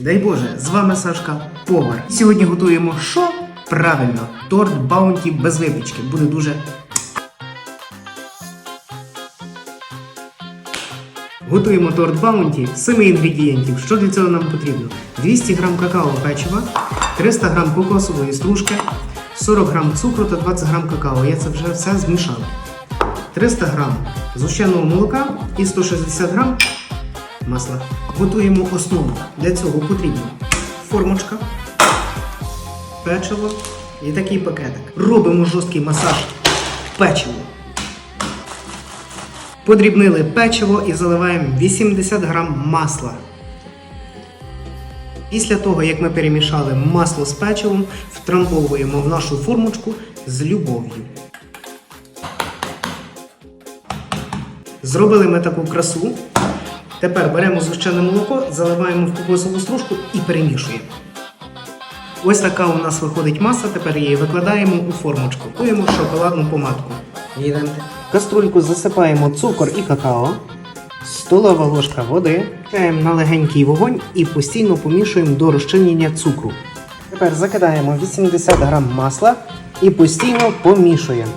Дай Боже, з вами Сашка Повар. Сьогодні готуємо що? Правильно, торт баунті без випічки. Буде дуже. Готуємо торт баунті з 7 інгредієнтів. Що для цього нам потрібно? 200 г какао печива, 300 г кокосової стружки, 40 г цукру та 20 г какао. Я це вже все змішав. 300 г згущеного молока і 160 г масла. Готуємо основу. Для цього потрібна формочка, печиво і такий пакетик. Робимо жорсткий масаж печиву. Подрібнили печиво і заливаємо 80 грам масла. Після того, як ми перемішали масло з печивом, втрамбовуємо в нашу формочку з любов'ю. Зробили ми таку красу. Тепер беремо згущене молоко, заливаємо в кокосову стружку і перемішуємо. Ось така у нас виходить маса, тепер її викладаємо у формочку. Куємо шоколадну помадку. Їдемо. Каструльку засипаємо цукор і какао, столова ложка води, кидаємо на легенький вогонь і постійно помішуємо до розчинення цукру. Тепер закидаємо 80 г масла і постійно помішуємо.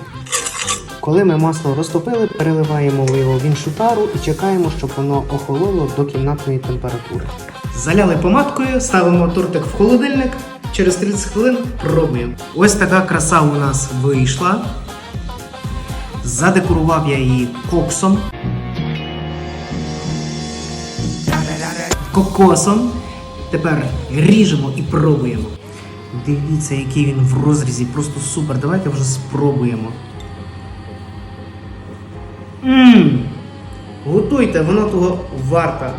Коли ми масло розтопили, переливаємо його в іншу тару і чекаємо, щоб воно охололо до кімнатної температури. Заляли помадкою, ставимо тортик в холодильник. Через 30 хвилин пробуємо. Ось така краса у нас вийшла. Задекорував я її коксом, кокосом. Тепер ріжемо і пробуємо. Дивіться, який він в розрізі, просто супер. Давайте вже спробуємо. Ммм. Готуйте, воно того варта.